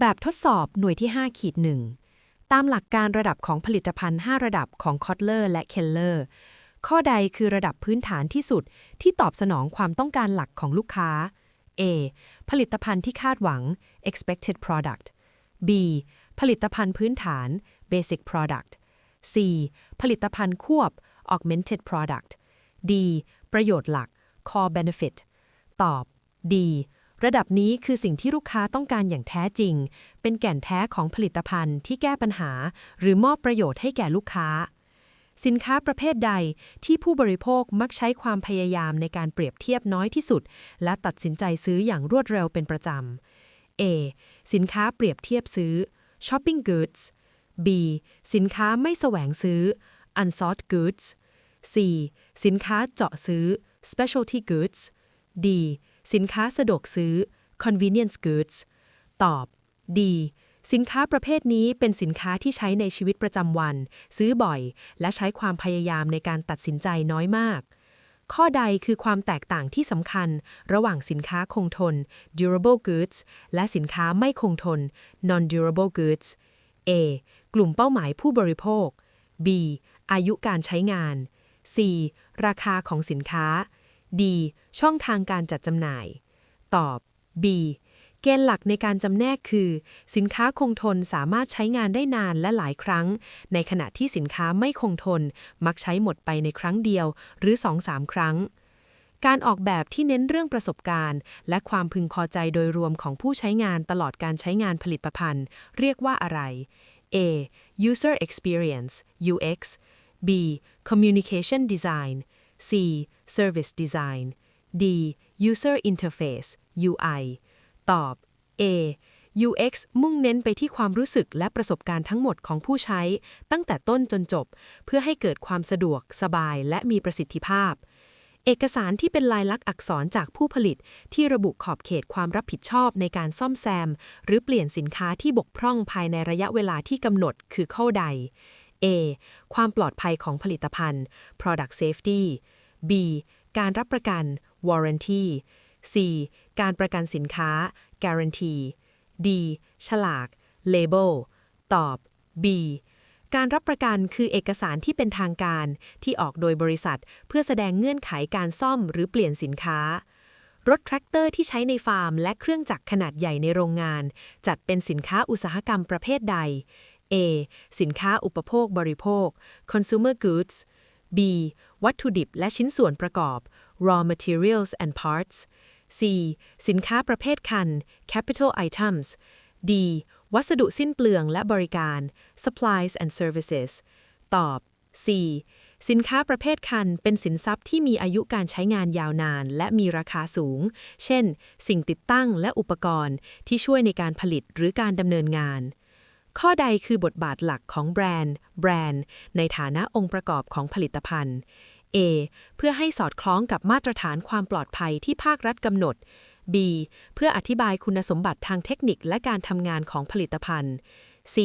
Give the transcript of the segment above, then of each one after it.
แบบทดสอบหน่วยที่5ขีดหนึ่งตามหลักการระดับของผลิตภัณฑ์ 5 ระดับของคอตเลอร์และเคลเลอร์ข้อใดคือระดับพื้นฐานที่สุดที่ตอบสนองความต้องการหลักของลูกค้า A ผลิตภัณฑ์ที่คาดหวัง expected product B ผลิตภัณฑ์พื้นฐาน basic product C ผลิตภัณฑ์ควบ augmented product D ประโยชน์หลัก core benefit ตอบ D ระดับนี้คือสิ่งที่ลูกค้าต้องการอย่างแท้จริง เป็นแก่นแท้ของผลิตภัณฑ์ที่แก้ปัญหา หรือมอบประโยชน์ให้แก่ลูกค้า สินค้าประเภทใดที่ผู้บริโภคมักใช้ความพยายามในการเปรียบเทียบน้อยที่สุด และตัดสินใจซื้ออย่างรวดเร็วเป็นประจำ A สินค้าเปรียบเทียบซื้อ shopping goods B สินค้าไม่แสวงซื้อ unsought goods C สินค้าเจาะซื้อ specialty goods D สินค้าสะดวกซื้อ convenience goods ตอบ D สินค้าประเภทนี้เป็นสินค้าที่ใช้ในชีวิตประจำวัน ซื้อบ่อย และใช้ความพยายามในการตัดสินใจน้อยมาก ข้อใดคือความแตกต่างที่สำคัญ ระหว่างสินค้าคงทน durable goods และสินค้าไม่คงทน non-durable goods A กลุ่มเป้าหมายผู้บริโภค B อายุการใช้งาน C ราคาของสินค้า D ช่องทางการจัดจำหน่าย ตอบ B เกณฑ์หลักในการจำแนกคือ สินค้าคงทนสามารถใช้งานได้นานและหลายครั้ง ในขณะที่สินค้าไม่คงทน มักใช้หมดไปในครั้งเดียว หรือ 2-3 ครั้ง การออกแบบที่เน้นเรื่องประสบการณ์ และความพึงพอใจโดยรวมของผู้ใช้งานตลอดการใช้งานผลิตภัณฑ์ เรียกว่าอะไร A user experience UX B communication design C service design D user interface UI ตอบ A UX มุ่งเน้นไปที่ความรู้สึกและประสบการณ์ทั้งหมดของผู้ใช้ ตั้งแต่ต้นจนจบ เพื่อให้เกิดความสะดวก สบายและมีประสิทธิภาพ เอกสารที่เป็นลายลักษณ์อักษรจากผู้ผลิต ที่ระบุขอบเขตความรับผิดชอบในการซ่อมแซม หรือเปลี่ยนสินค้าที่บกพร่องภายในระยะเวลาที่กำหนดคือข้อใด A ความปลอดภัยของผลิตภัณฑ์ product safety B การรับประกัน warranty C การประกันสินค้า guarantee D ฉลาก label ตอบ B การรับประกันคือเอกสารที่เป็นทางการที่ออกโดยบริษัท เพื่อแสดงเงื่อนไขการซ่อมหรือเปลี่ยนสินค้า รถแทรกเตอร์ที่ใช้ในฟาร์ม และเครื่องจักรขนาดใหญ่ในโรงงาน จัดเป็นสินค้าอุตสาหกรรมประเภทใด A สินค้าอุปโภคบริโภค consumer goods B วัตถุดิบและชิ้นส่วนประกอบ raw materials and parts C สินค้าประเภทคัน capital items D วัสดุสิ้นเปลืองและบริการ supplies and services ตอบ C สินค้าประเภทคันเป็นสินทรัพย์ที่มีอายุการใช้งานยาวนาน และมีราคาสูง เช่น สิ่งติดตั้งและอุปกรณ์ที่ช่วยในการผลิตหรือการดำเนินงาน ข้อใดคือบทบาทหลักของแบรนด์ แบรนด์ ในฐานะองค์ประกอบของผลิตภัณฑ์ A เพื่อให้สอดคล้องกับมาตรฐานความปลอดภัยที่ภาครัฐกำหนด B เพื่ออธิบายคุณสมบัติทางเทคนิคและการทำงานของผลิตภัณฑ์ C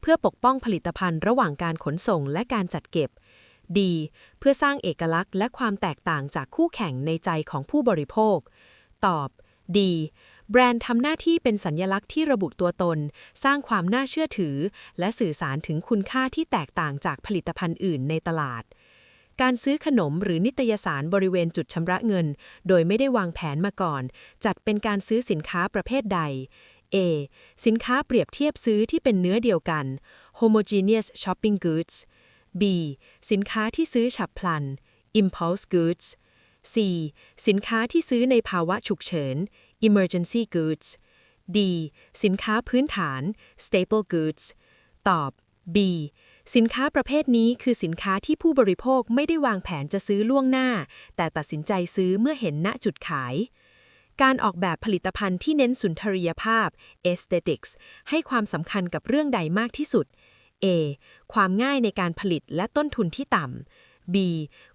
เพื่อปกป้องผลิตภัณฑ์ระหว่างการขนส่งและการจัดเก็บ D เพื่อสร้างเอกลักษณ์และความแตกต่างจากคู่แข่งในใจของผู้บริโภค ตอบ D แบรนด์ทำหน้าที่เป็นสัญญลักษณ์ที่ระบุตัวตน สร้างความน่าเชื่อถือ และสื่อสารถึงคุณค่าที่แตกต่างจากผลิตภัณฑ์อื่นในตลาด การซื้อขนมหรือนิตยสารบริเวณจุดชำระเงิน โดยไม่ได้วางแผนมาก่อน จัดเป็นการซื้อสินค้าประเภทใด A สินค้าเปรียบเทียบซื้อที่เป็นเนื้อเดียวกัน homogeneous shopping goods B สินค้าที่ซื้อฉับพลัน impulse goods C สินค้าที่ซื้อในภาวะฉุกเฉิน emergency goods D สินค้าพื้นฐาน staple goods ตอบ B สินค้าประเภทนี้คือสินค้าที่ผู้บริโภคไม่ได้วางแผนจะซื้อล่วงหน้า แต่ตัดสินใจซื้อเมื่อเห็นณจุดขาย การออกแบบผลิตภัณฑ์ที่เน้นสุนทรียภาพ aesthetics ให้ความสำคัญกับเรื่องใดมากที่สุด A ความง่ายในการผลิตและต้นทุนที่ต่ำ B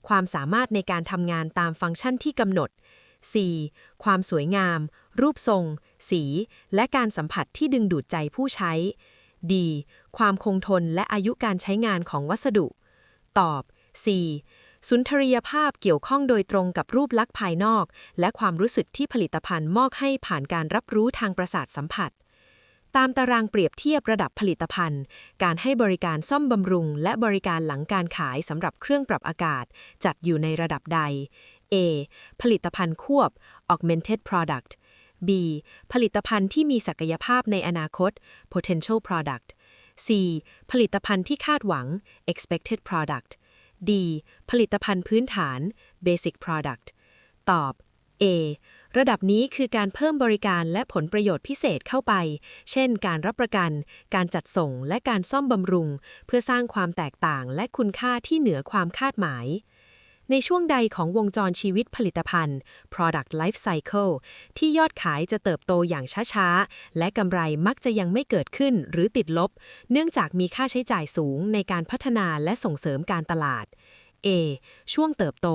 ความสามารถในการทำงานตามฟังก์ชันที่กำหนด C ความสวยงาม รูปทรง สี และการสัมผัสที่ดึงดูดใจผู้ใช้ D ความคงทนและอายุการใช้งานของวัสดุ ตอบ C สุนทรียภาพเกี่ยวข้องโดยตรงกับรูปลักษณ์ภายนอก และความรู้สึกที่ผลิตภัณฑ์มอบให้ผ่านการรับรู้ทางประสาทสัมผัส ตามตารางเปรียบเทียบระดับผลิตภัณฑ์ การให้บริการซ่อมบำรุง และบริการหลังการขายสำหรับเครื่องปรับอากาศ จัดอยู่ในระดับใด A ผลิตภัณฑ์ควบ augmented product B ผลิตภัณฑ์ที่มีศักยภาพในอนาคต potential product C ผลิตภัณฑ์ที่คาดหวัง expected product D ผลิตภัณฑ์พื้นฐาน basic product ตอบ A ระดับนี้คือการเพิ่มบริการและผลประโยชน์พิเศษเข้าไป เช่น การรับประกัน การจัดส่ง และการซ่อมบำรุง เพื่อสร้างความแตกต่างและคุณค่าที่เหนือความคาดหมาย ในช่วงใดของวงจรชีวิตผลิตภัณฑ์ product life cycle ที่ยอดขายจะเติบโตอย่างช้าๆ และกำไรมักจะยังไม่เกิดขึ้นหรือติดลบ เนื่องจากมีค่าใช้จ่ายสูงในการพัฒนาและส่งเสริมการตลาด A ช่วงเติบโต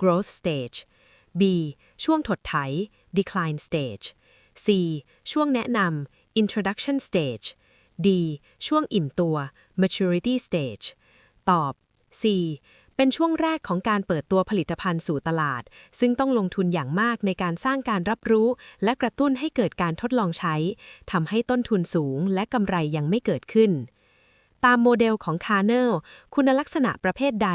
growth stage B ช่วงถดไถ decline stage C ช่วงแนะนำ introduction stage D ช่วงอิ่มตัว maturity stage ตอบ C เป็นช่วงแรกของการเปิดตัวผลิตภัณฑ์สู่ตลาด ซึ่งต้องลงทุนอย่างมากในการสร้างการรับรู้ และกระตุ้นให้เกิดการทดลองใช้ทำให้ต้นทุนสูง และกำไรยังไม่เกิดขึ้น ตามโมเดลของคาร์เนลคุณลักษณะประเภทใด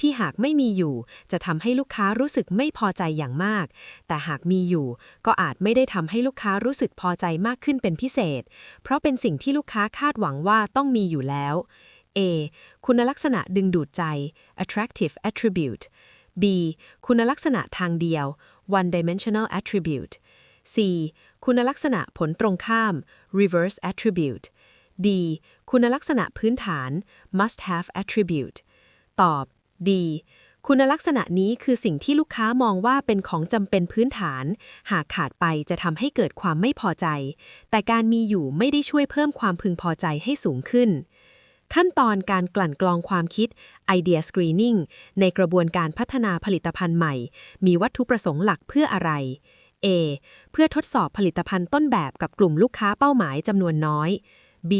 ที่หากไม่มีอยู่ จะทำให้ลูกค้ารู้สึกไม่พอใจอย่างมาก แต่หากมีอยู่ ก็อาจไม่ได้ทำให้ลูกค้ารู้สึกพอใจมากขึ้นเป็นพิเศษ เพราะเป็นสิ่งที่ลูกค้าคาดหวังว่าต้องมีอยู่แล้ว A คุณลักษณะดึงดูดใจ attractive attribute B คุณลักษณะทางเดียว one dimensional attribute C คุณลักษณะผลตรงข้าม reverse attribute D คุณลักษณะพื้นฐาน must have attribute ตอบ D คุณลักษณะนี้คือสิ่งที่ลูกค้ามองว่าเป็นของจำเป็นพื้นฐาน หากขาดไปจะทำให้เกิดความไม่พอใจ แต่การมีอยู่ไม่ได้ช่วยเพิ่มความพึงพอใจให้สูงขึ้น ขั้นตอนการกลั่นกรองความคิด Idea Screening ในกระบวนการพัฒนาผลิตภัณฑ์ใหม่ มีวัตถุประสงค์หลักเพื่ออะไร A เพื่อทดสอบผลิตภัณฑ์ต้นแบบกับกลุ่มลูกค้าเป้าหมายจำนวนน้อย B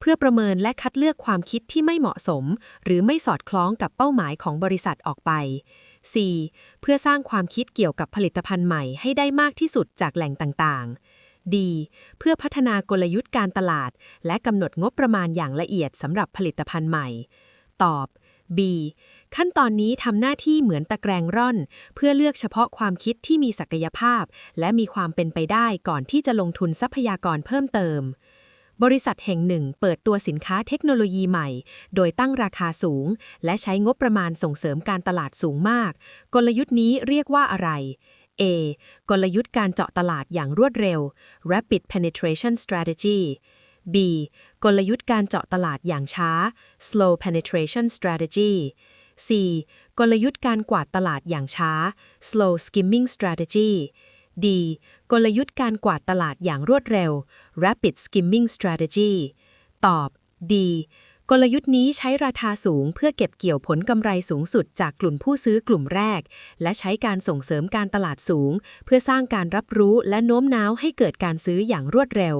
เพื่อประเมินและคัดเลือกความคิดที่ไม่เหมาะสม หรือไม่สอดคล้องกับเป้าหมายของบริษัทออกไป C เพื่อสร้างความคิดเกี่ยวกับผลิตภัณฑ์ใหม่ให้ได้มากที่สุดจากแหล่งต่างๆ D เพื่อพัฒนากลยุทธ์การตลาด และกำหนดงบประมาณอย่างละเอียดสำหรับผลิตภัณฑ์ใหม่ ตอบ B ขั้นตอนนี้ทำหน้าที่เหมือนตะแกรงร่อน เพื่อเลือกเฉพาะความคิดที่มีศักยภาพ และมีความเป็นไปได้ก่อนที่จะลงทุนทรัพยากรเพิ่มเติม บริษัทแห่งหนึ่งเปิดตัวสินค้าเทคโนโลยีใหม่ โดยตั้งราคาสูง และใช้งบประมาณส่งเสริมการตลาดสูงมาก กลยุทธ์นี้เรียกว่าอะไร A กลยุทธ์การเจาะตลาดอย่างรวดเร็ว Rapid Penetration Strategy B กลยุทธ์การเจาะตลาดอย่างช้า Slow Penetration Strategy C กลยุทธ์การกวาดตลาดอย่างช้า Slow Skimming Strategy D กลยุทธ์การกวาดตลาดอย่างรวดเร็ว Rapid Skimming Strategy ตอบ D กลยุทธ์นี้ใช้ราคาสูงเพื่อเก็บเกี่ยวผลกำไรสูงสุดจากกลุ่มผู้ซื้อกลุ่มแรก และใช้การส่งเสริมการตลาดสูง เพื่อสร้างการรับรู้และโน้มน้าวให้เกิดการซื้ออย่างรวดเร็ว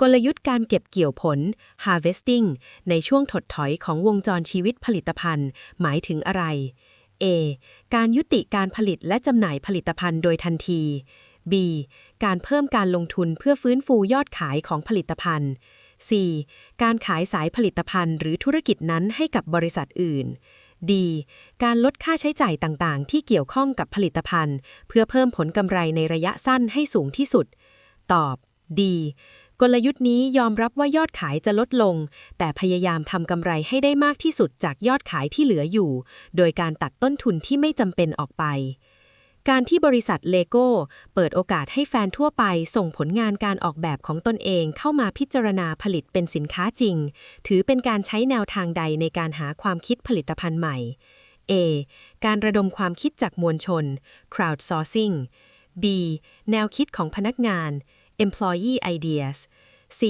กลยุทธ์การเก็บเกี่ยวผล harvesting ในช่วงถดถอยของวงจรชีวิตผลิตภัณฑ์ หมายถึงอะไร A การยุติการผลิตและจำหน่ายผลิตภัณฑ์โดยทันที B การเพิ่มการลงทุนเพื่อฟื้นฟูยอดขายของผลิตภัณฑ์ C การขายสายผลิตภัณฑ์หรือธุรกิจนั้นให้กับบริษัทอื่น D การลดค่าใช้จ่ายต่างๆ ที่เกี่ยวข้องกับผลิตภัณฑ์ เพื่อเพิ่มผลกำไรในระยะสั้นให้สูงที่สุด ตอบ D กลยุทธ์นี้ยอมรับว่ายอดขายจะลดลง แต่พยายามทำกำไรให้ได้มากที่สุดจากยอดขายที่เหลืออยู่ โดยการตัดต้นทุนที่ไม่จำเป็นออกไป การที่บริษัทเลโก้เปิดโอกาสให้แฟนทั่วไปส่งผลงานการออกแบบของตนเองเข้ามาพิจารณาผลิตเป็นสินค้าจริง ถือเป็นการใช้แนวทางใดในการหาความคิดผลิตภัณฑ์ใหม่ A การระดมความคิดจากมวลชน crowdsourcing B แนวคิดของพนักงาน employee ideas C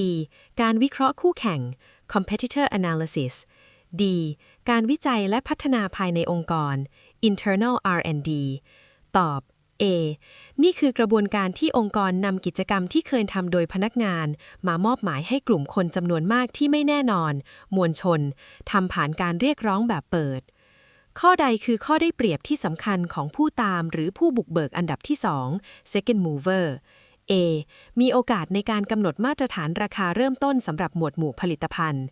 การวิเคราะห์คู่แข่ง competitor analysis D การวิจัยและพัฒนาภายในองค์กร internal R&D ตอบ A นี่คือกระบวนการที่องค์กรนำกิจกรรมที่เคยทำโดยพนักงาน มามอบหมายให้กลุ่มคนจำนวนมากที่ไม่แน่นอน มวลชนทำผ่านการเรียกร้องแบบเปิด ข้อใดคือข้อได้เปรียบที่สำคัญของผู้ตามหรือผู้บุกเบิกอันดับที่ 2 second mover A มีโอกาสในการกำหนดมาตรฐานราคาเริ่มต้นสำหรับหมวดหมู่ผลิตภัณฑ์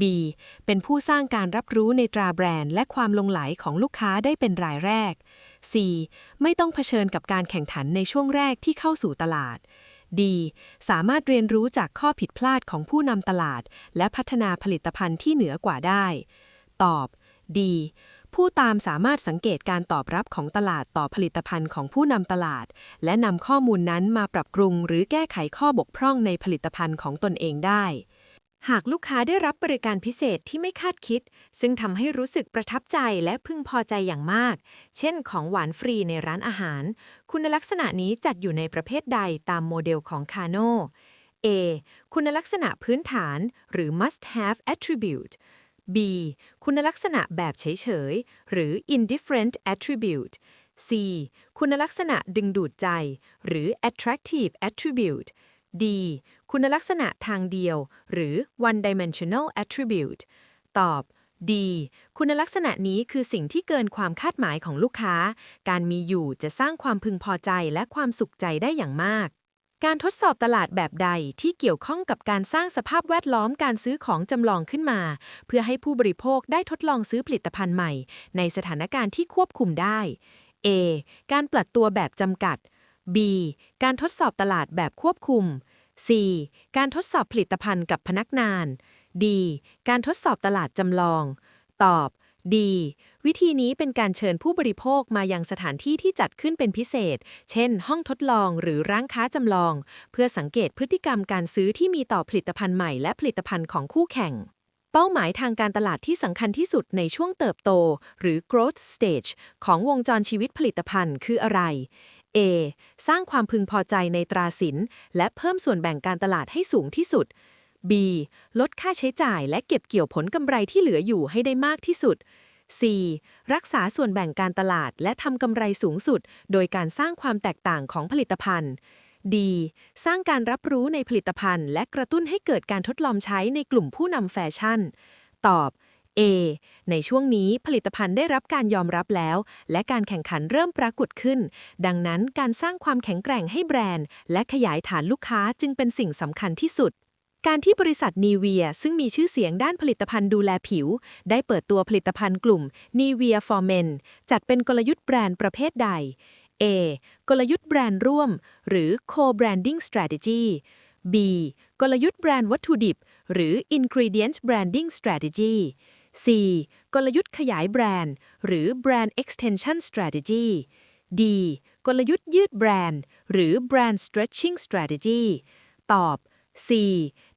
B เป็นผู้สร้างการรับรู้ในตราแบรนด์ และความลงไหลของลูกค้าได้เป็นรายแรก C ไม่ต้องเผชิญกับการแข่งขันในช่วงแรกที่เข้าสู่ตลาด D สามารถเรียนรู้จากข้อผิดพลาดของผู้นำตลาด และพัฒนาผลิตภัณฑ์ที่เหนือกว่าได้ ตอบ D ผู้ตามสามารถสังเกตการตอบรับของตลาดต่อผลิตภัณฑ์ของผู้นำตลาด และนำข้อมูลนั้นมาปรับปรุงหรือแก้ไขข้อบกพร่องในผลิตภัณฑ์ของตนเองได้ หากลูกค้าได้รับบริการพิเศษที่ไม่คาดคิด ซึ่งทำให้รู้สึกประทับใจและพึงพอใจอย่างมาก เช่นของหวานฟรีในร้านอาหาร คุณลักษณะนี้จัดอยู่ในประเภทใดตามโมเดลของคาโน A คุณลักษณะพื้นฐานหรือ must have attribute B คุณลักษณะแบบเฉยๆ หรือ indifferent attribute C คุณลักษณะดึงดูดใจ หรือ attractive attribute D คุณลักษณะทางเดียว หรือ one dimensional attribute ตอบ D คุณลักษณะนี้คือสิ่งที่เกินความคาดหมายของลูกค้า การมีอยู่จะสร้างความพึงพอใจและความสุขใจได้อย่างมาก การทดสอบตลาดแบบใดที่เกี่ยวข้องกับการสร้างสภาพแวดล้อมการซื้อของจำลองขึ้นมา เพื่อให้ผู้บริโภคได้ทดลองซื้อผลิตภัณฑ์ใหม่ ในสถานการณ์ที่ควบคุมได้ A การปลัดตัวแบบจำกัด B การทดสอบตลาดแบบควบคุม C การทดสอบผลิตภัณฑ์กับพนักงาน D การทดสอบตลาดจำลอง ตอบ D วิธีนี้เป็นการเชิญผู้บริโภคมายังสถานที่ที่จัดขึ้นเป็นพิเศษ เช่น ห้องทดลองหรือร้านค้าจำลอง เพื่อสังเกตพฤติกรรมการซื้อที่มีต่อผลิตภัณฑ์ใหม่และผลิตภัณฑ์ของคู่แข่ง เป้าหมายทางการตลาดที่สำคัญที่สุดในช่วงเติบโต หรือ growth stage ของวงจรชีวิตผลิตภัณฑ์คืออะไร A สร้างความพึงพอใจในตราสิน และเพิ่มส่วนแบ่งการตลาดให้สูงที่สุด B ลดค่าใช้จ่ายและเก็บเกี่ยวผลกำไรที่เหลืออยู่ให้ได้มากที่สุด C รักษาส่วนแบ่งการตลาดและทำกำไรสูงสุด โดยการสร้างความแตกต่างของผลิตภัณฑ์ D สร้างการรับรู้ในผลิตภัณฑ์ และกระตุ้นให้เกิดการทดลองใช้ในกลุ่มผู้นำแฟชั่น ตอบ A ในช่วงนี้ผลิตภัณฑ์ได้รับการยอมรับแล้ว และการแข่งขันเริ่มปรากฏขึ้น ดังนั้นการสร้างความแข็งแกร่งให้แบรนด์ และขยายฐานลูกค้าจึงเป็นสิ่งสำคัญที่สุด การที่บริษัทนีเวียซึ่งมีชื่อเสียงด้านผลิตภัณฑ์ดูแลผิว ได้เปิดตัวผลิตภัณฑ์กลุ่ม Nivea for Men จัดเป็นกลยุทธ์แบรนด์ประเภทใด A กลยุทธ์แบรนด์ร่วม หรือ co-branding strategy B กลยุทธ์แบรนด์วัตถุดิบ หรือ ingredient branding strategy C กลยุทธ์ขยายแบรนด์ หรือ brand extension strategy D กลยุทธ์ยืดแบรนด์ หรือ brand stretching strategy ตอบ C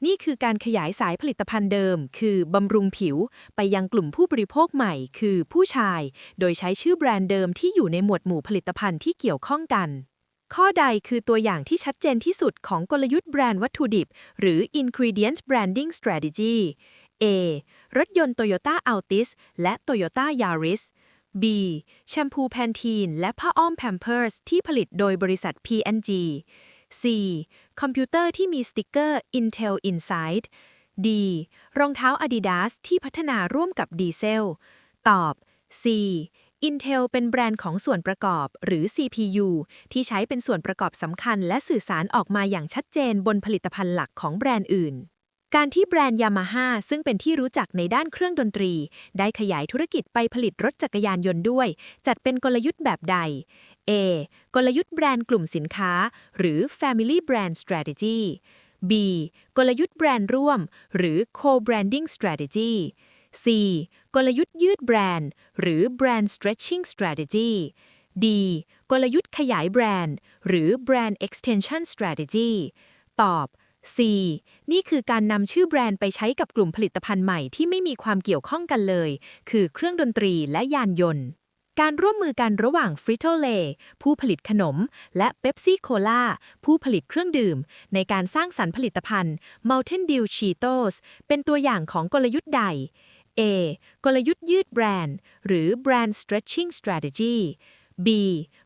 นี่คือการขยายสายผลิตภัณฑ์เดิม คือบำรุงผิว ไปยังกลุ่มผู้บริโภคใหม่ คือผู้ชาย โดยใช้ชื่อแบรนด์เดิมที่อยู่ในหมวดหมู่ผลิตภัณฑ์ที่เกี่ยวข้องกัน ข้อใดคือตัวอย่างที่ชัดเจนที่สุดของกลยุทธ์แบรนด์วัตถุดิบ หรือ ingredient branding strategy A รถยนต์ Toyota Altis และ Toyota Yaris B แชมพูแพนทีนและผ้าอ้อม Pampers ที่ผลิตโดยบริษัท P&G C คอมพิวเตอร์ที่มีสติกเกอร์ Intel Inside D รองเท้า Adidas ที่พัฒนาร่วมกับดีเซล ตอบ C Intel เป็นแบรนด์ของส่วนประกอบหรือ CPU ที่ใช้เป็นส่วนประกอบสำคัญและสื่อสารออกมาอย่างชัดเจนบนผลิตภัณฑ์หลักของแบรนด์อื่น การที่แบรนด์ยามาฮ่าซึ่งเป็นที่รู้จักในด้านเครื่องดนตรี ได้ขยายธุรกิจไปผลิตรถจักรยานยนต์ด้วย จัดเป็นกลยุทธ์แบบใด A กลยุทธ์แบรนด์กลุ่มสินค้า หรือ Family Brand Strategy B กลยุทธ์แบรนด์ร่วม หรือ Co-branding Strategy C กลยุทธ์ยืดแบรนด์ หรือ Brand Stretching Strategy D กลยุทธ์ขยายแบรนด์ หรือ Brand Extension Strategy ตอบ C นี่คือการนำชื่อแบรนด์ไปใช้กับกลุ่มผลิตภัณฑ์ใหม่ที่ไม่มีความเกี่ยวข้องกันเลย คือเครื่องดนตรีและยานยนต์ การร่วมมือกันระหว่าง Frito-Lay ผู้ผลิตขนม และ Pepsi Cola ผู้ผลิตเครื่องดื่ม ในการสร้างสรรค์ผลิตภัณฑ์ Mountain Dew Cheetos เป็นตัวอย่างของกลยุทธ์ใด A กลยุทธ์ยืดแบรนด์ หรือ Brand Stretching Strategy B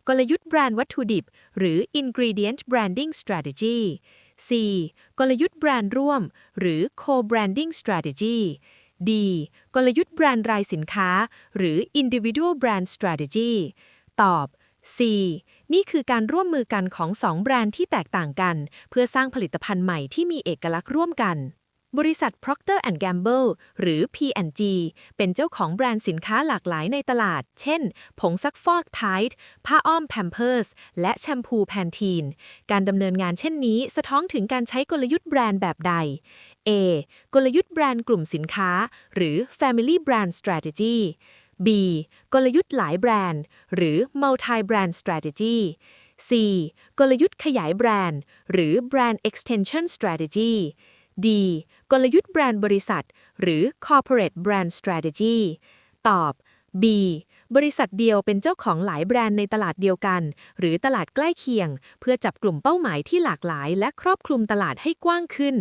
กลยุทธ์แบรนด์วัตถุดิบ หรือ Ingredient Branding Strategy 4. กลยุทธ์แบรนด์ร่วม หรือ Co-branding Strategy D กลยุทธ์แบรนด์รายสินค้า หรือ Individual Brand Strategy ตอบ C นี่คือการร่วมมือกันของสองแบรนด์ที่แตกต่างกัน เพื่อสร้างผลิตภัณฑ์ใหม่ที่มีเอกลักษณ์ร่วมกัน บริษัท Procter Gamble หรือ P&G เป็นเจ้าของแบรนด์สินค้าหลากหลายในตลาด เช่น ผงซักฟอก Tide ผ้าอ้อม Pampers และแชมพู Pantene การดำเนินงานเช่นนี้ สะท้อนถึงการใช้กลยุทธ์แบรนด์แบบใด A กลยุทธ์แบรนด์กลุ่มสินค้า หรือ Family Brand Strategy B กลยุทธ์หลายแบรนด์ หรือ Multi Brand Strategy C กลยุทธ์ขยายแบรนด์ หรือ Brand Extension Strategy D กลยุทธ์แบรนด์บริษัท หรือ Corporate Brand Strategy ตอบ B บริษัทเดียวเป็นเจ้าของหลายแบรนด์ในตลาดเดียวกัน หรือตลาดใกล้เคียง เพื่อจับกลุ่มเป้าหมายที่หลากหลาย และครอบคลุมตลาดให้กว้างขึ้น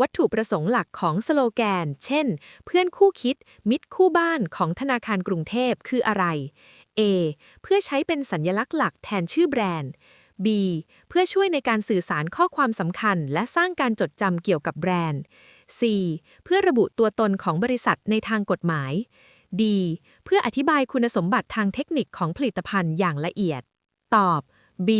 วัตถุประสงค์หลักของสโลแกน เช่น เพื่อนคู่คิด มิตรคู่บ้านของธนาคารกรุงเทพคืออะไร A เพื่อใช้เป็นสัญลักษณ์หลักแทนชื่อแบรนด์ B เพื่อช่วยในการสื่อสารข้อความสำคัญ และสร้างการจดจำเกี่ยวกับแบรนด์ C เพื่อระบุตัวตนของบริษัทในทางกฎหมาย D เพื่ออธิบายคุณสมบัติทางเทคนิคของผลิตภัณฑ์อย่างละเอียด ตอบ B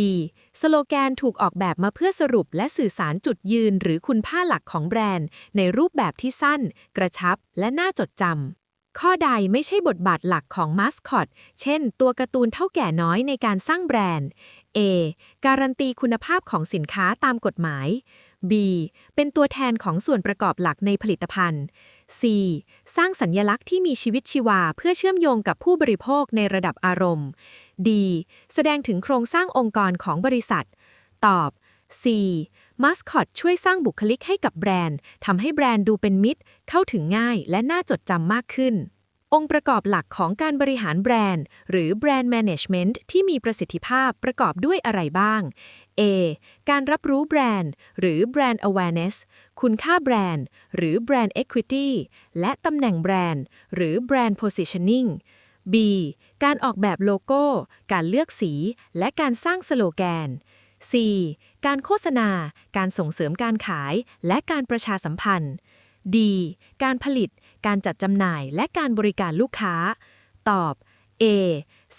สโลแกนถูกออกแบบมาเพื่อสรุปและสื่อสารจุดยืนหรือคุณค่าหลักของแบรนด์ ในรูปแบบที่สั้น กระชับ และน่าจดจำ ข้อใดไม่ใช่บทบาทหลักของมาสคอต เช่น ตัวการ์ตูนเท่าแก่น้อยในการสร้างแบรนด์ A การันตีคุณภาพของสินค้าตามกฎหมาย B เป็นตัวแทนของส่วนประกอบหลักในผลิตภัณฑ์ C สร้างสัญญลักษณ์ที่มีชีวิตชีวาเพื่อเชื่อมโยงกับผู้บริโภคในระดับอารมณ์ D แสดงถึงโครงสร้างองค์กรของบริษัท ตอบ C มาสคอตช่วยสร้างบุคลิกให้กับแบรนด์ทำให้แบรนด์ดูเป็นมิตร เข้าถึงง่ายและน่าจดจำมากขึ้น องค์ประกอบหลักของการบริหารแบรนด์ หรือแบรนด์แมネจเมนต์ที่มีประสิทธิภาพประกอบด้วยอะไรบ้าง A การรับรู้แบรนด์ หรือ Brand Awareness คุณค่าแบรนด์ หรือ Brand Equity และตำแหน่งแบรนด์ หรือ Brand Positioning B การออกแบบโลโก้ การเลือกสี และการสร้างสโลแกน C การโฆษณา การส่งเสริมการขาย และการประชาสัมพันธ์ D การผลิต การจัดจำหน่าย และการบริการลูกค้า ตอบ A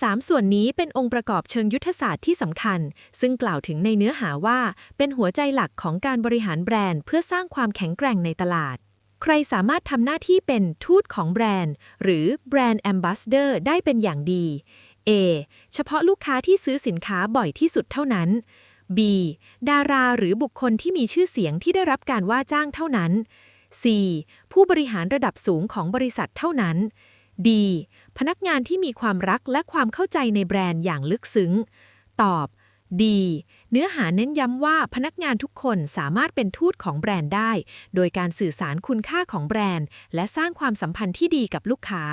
สามส่วนนี้เป็นองค์ประกอบเชิงยุทธศาสตร์ที่สำคัญ ซึ่งกล่าวถึงในเนื้อหาว่า เป็นหัวใจหลักของการบริหารแบรนด์ เพื่อสร้างความแข็งแกร่งในตลาด ใครสามารถทำหน้าที่เป็นทูตของแบรนด์ หรือแบรนด์แอมบ s สเดอร์ได้เป็นอย่างดี A เฉพาะลูกค้าที่ซื้อสินค้าบ่อยที่สุดเท่านั้น B ดาราหรือบุคคลที่มีชื่อเสียงที่ได้รับการว่าจ้างเท่านั้น C ผู้บริหารระดับสูงของบริษัทเท่านั้น D พนักงานที่มีความรักและความเข้าใจในแบรนด์อย่างลึกซึ้ง ตอบ D เนื้อหาเน้นย้ำว่าพนักงานทุกคนสามารถเป็นทูตของแบรนด์ได้ โดยการสื่อสารคุณค่าของแบรนด์ และสร้างความสัมพันธ์ที่ดีกับลูกค้า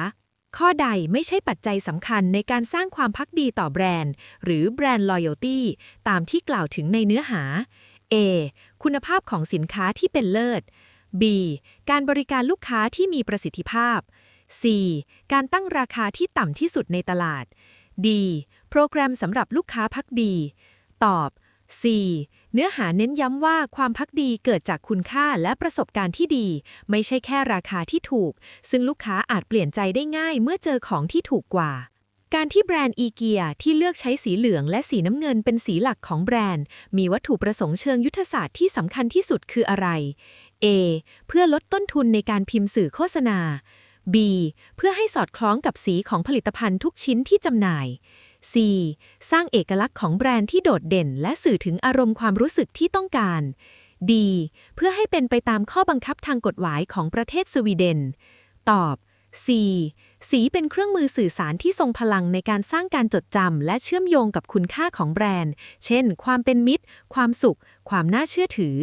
ข้อใดไม่ใช่ปัจจัยสำคัญในการสร้างความพักดีต่อแบรนด์ หรือแบรนด์ loyalty ตามที่กล่าวถึงในเนื้อหา A คุณภาพของสินค้าที่เป็นเลิศ B การบริการลูกค้าที่มีประสิทธิภาพ C การตั้งราคาที่ต่ำที่สุดในตลาด D โปรแกรมสำหรับลูกค้าพักดี ตอบ C เนื้อหาเน้นย้ำว่าความพักดีเกิดจากคุณค่าและประสบการณ์ที่ดี ไม่ใช่แค่ราคาที่ถูก ซึ่งลูกค้าอาจเปลี่ยนใจได้ง่ายเมื่อเจอของที่ถูกกว่า การที่แบรนด์อีเกียที่เลือกใช้สีเหลืองและสีน้ำเงินเป็นสีหลักของแบรนด์ มีวัตถุประสงค์เชิงยุทธศาสตร์ที่สำคัญที่สุดคืออะไร A เพื่อลดต้นทุนในการพิมพ์สื่อโฆษณา B เพื่อให้สอดคล้องกับสีของผลิตภัณฑ์ทุกชิ้นที่จำหน่าย C สร้างเอกลักษณ์ของแบรนด์ที่โดดเด่น และสื่อถึงอารมณ์ความรู้สึกที่ต้องการ D เพื่อให้เป็นไปตามข้อบังคับทางกฎหมายของประเทศสวีเดน ตอบ C สีเป็นเครื่องมือสื่อสารที่ทรงพลังในการสร้างการจดจำและเชื่อมโยงกับคุณค่าของแบรนด์ เช่น ความเป็นมิตร ความสุข ความน่าเชื่อถือ